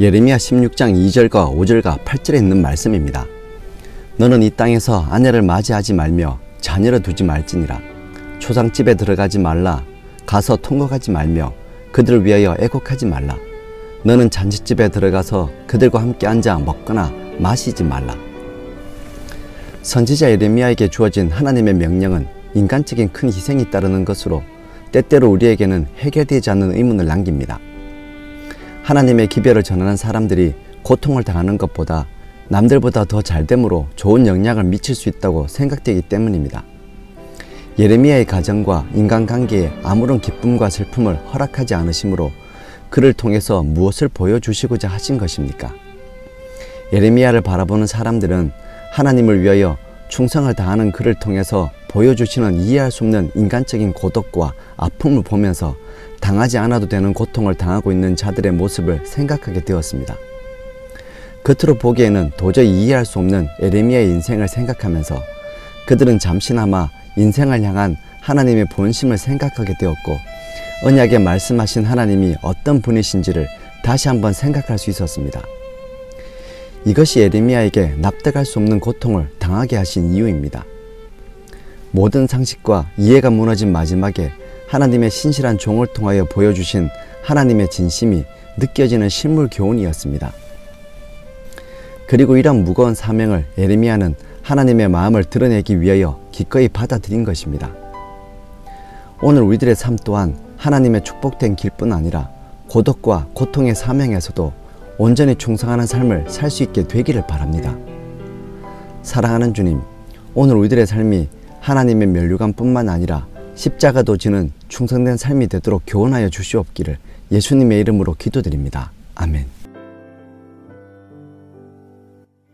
예레미야 16장 2절과 5절과 8절에 있는 말씀입니다. 너는 이 땅에서 아내를 맞이하지 말며 자녀를 두지 말지니라. 초상집에 들어가지 말라. 가서 통곡하지 말며 그들을 위하여 애곡하지 말라. 너는 잔치집에 들어가서 그들과 함께 앉아 먹거나 마시지 말라. 선지자 예레미야에게 주어진 하나님의 명령은 인간적인 큰 희생이 따르는 것으로 때때로 우리에게는 해결되지 않는 의문을 남깁니다. 하나님의 기별을 전하는 사람들이 고통을 당하는 것보다 남들보다 더 잘됨으로 좋은 영향을 미칠 수 있다고 생각되기 때문입니다. 예레미야의 가정과 인간관계에 아무런 기쁨과 슬픔을 허락하지 않으시므로 그를 통해서 무엇을 보여주시고자 하신 것입니까? 예레미야를 바라보는 사람들은 하나님을 위하여 충성을 다하는 그를 통해서 보여주시는 이해할 수 없는 인간적인 고독과 아픔을 보면서 당하지 않아도 되는 고통을 당하고 있는 자들의 모습을 생각하게 되었습니다. 겉으로 보기에는 도저히 이해할 수 없는 에레미야의 인생을 생각하면서 그들은 잠시나마 인생을 향한 하나님의 본심을 생각하게 되었고 언약에 말씀하신 하나님이 어떤 분이신지를 다시 한번 생각할 수 있었습니다. 이것이 에레미야에게 납득할 수 없는 고통을 당하게 하신 이유입니다. 모든 상식과 이해가 무너진 마지막에 하나님의 신실한 종을 통하여 보여주신 하나님의 진심이 느껴지는 실물 교훈이었습니다. 그리고 이런 무거운 사명을 에레미야는 하나님의 마음을 드러내기 위하여 기꺼이 받아들인 것입니다. 오늘 우리들의 삶 또한 하나님의 축복된 길뿐 아니라 고독과 고통의 사명에서도 온전히 충성하는 삶을 살 수 있게 되기를 바랍니다. 사랑하는 주님, 오늘 우리들의 삶이 하나님의 면류관뿐만 아니라 십자가도 지는 충성된 삶이 되도록 교훈하여 주시옵기를 예수님의 이름으로 기도드립니다. 아멘.